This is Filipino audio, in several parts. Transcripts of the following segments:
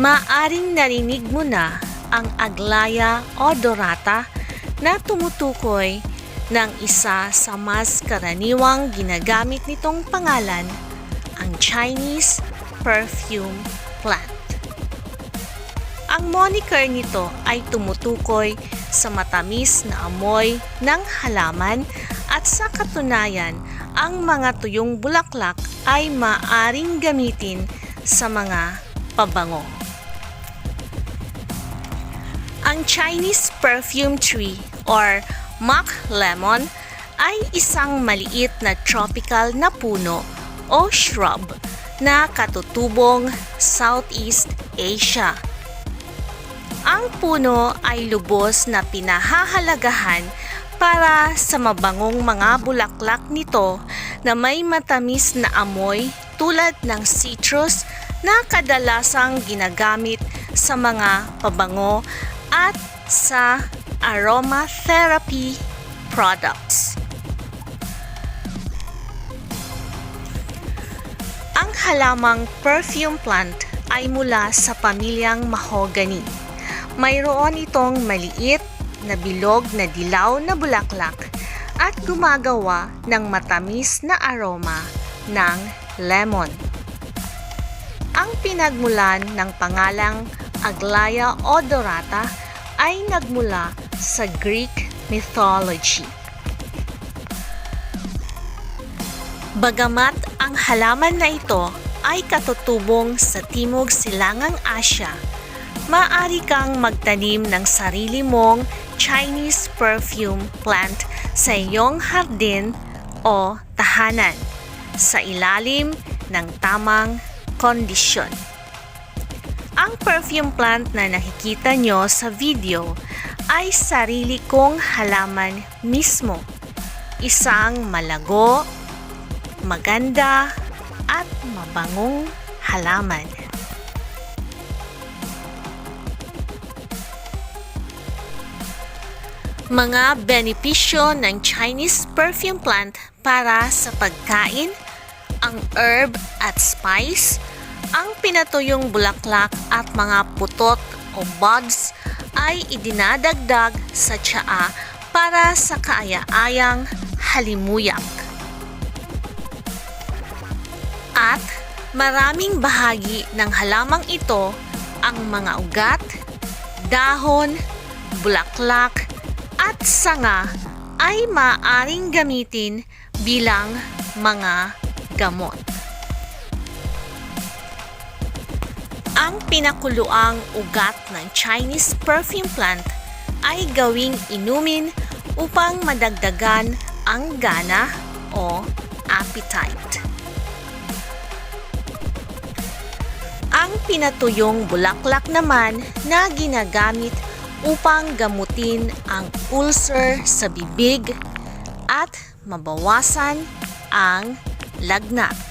maaring narinig mo na ang Aglaya odorata na tumutukoy ng isa sa mas karaniwang ginagamit nitong pangalan, ang Chinese perfume plant. Ang moniker nito ay tumutukoy sa matamis na amoy ng halaman at sa katunayan, ang mga tuyong bulaklak ay maaring gamitin sa mga pabango. Ang Chinese perfume tree or mock lemon ay isang maliit na tropical na puno o shrub na katutubong Southeast Asia. Ang puno ay lubos na pinahahalagahan para sa mabangong mga bulaklak nito na may matamis na amoy tulad ng citrus na kadalasang ginagamit sa mga pabango at sa aromatherapy products. Ang halamang perfume plant ay mula sa pamilyang mahogany. Mayroon itong maliit na bilog na dilaw na bulaklak at gumagawa ng matamis na aroma ng lemon. Ang pinagmulan ng pangalang Aglaya odorata ay nagmula sa Greek mythology. Bagamat ang halaman na ito ay katutubong sa Timog Silangang Asya, maaari kang magtanim ng sarili mong Chinese perfume plant sa iyong hardin o tahanan sa ilalim ng tamang kondisyon. Ang perfume plant na nakikita nyo sa video ay sarili kong halaman mismo. Isang malago, maganda, at mabangong halaman. Mga benepisyo ng Chinese perfume plant para sa pagkain, ang herb at spice, ang pinatuyong bulaklak at mga putot o buds ay idinadagdag sa tsaa para sa kaaya-ayang halimuyak. At maraming bahagi ng halamang ito ang mga ugat, dahon, bulaklak, at sanga ay maaring gamitin bilang mga gamot. Ang pinakuluang ugat ng Chinese perfume plant ay gawing inumin upang madagdagan ang gana o appetite. Ang pinatuyong bulaklak naman na ginagamit upang gamutin ang ulcer sa bibig at mabawasan ang lagnat.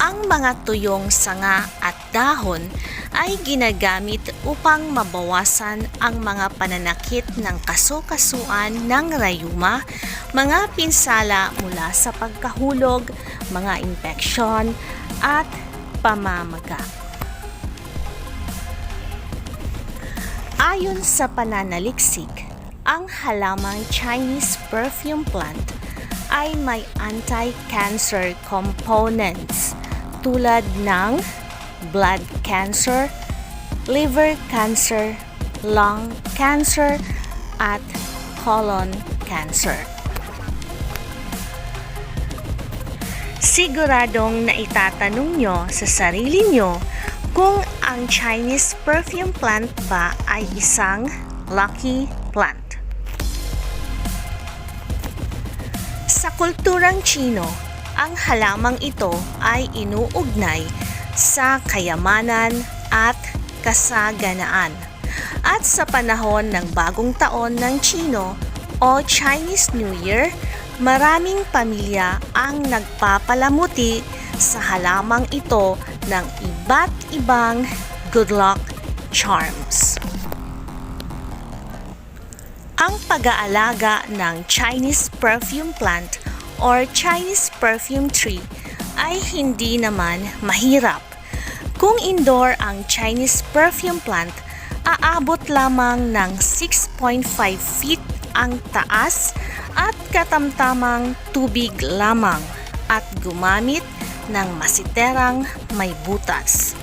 Ang mga tuyong sanga at dahon ay ginagamit upang mabawasan ang mga pananakit ng kasukasuan ng rayuma, mga pinsala mula sa pagkahulog, mga infeksyon at pamamaga. Ayon sa pananaliksik, ang halamang Chinese perfume plant ay may anti-cancer components tulad ng blood cancer, liver cancer, lung cancer, at colon cancer. Siguradong na itatanong nyo sa sarili nyo kung ang Chinese perfume plant ba ay isang lucky plant. Sa kulturang Chino, ang halamang ito ay inuugnay sa kayamanan at kasaganaan. At sa panahon ng bagong taon ng Chino o Chinese New Year, maraming pamilya ang nagpapalamuti sa halamang ito ng iba't ibang good luck charms. Ang pag-aalaga ng Chinese perfume plant or Chinese perfume tree ay hindi naman mahirap Kung indoor ang Chinese perfume plant, aabot lamang ng 6.5 feet ang taas at katamtamang tubig lamang at gumamit ng masiterang may butas.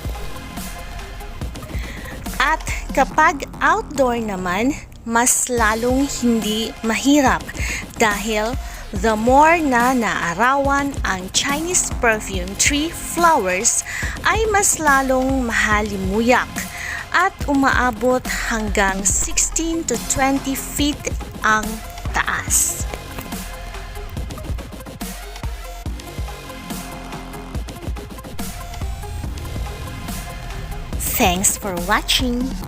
At kapag outdoor naman, mas lalong hindi mahirap dahil the more na naarawan ang Chinese perfume tree flowers ay mas lalong mahalimuyak at umaabot hanggang 16 to 20 feet ang taas. Thanks for watching!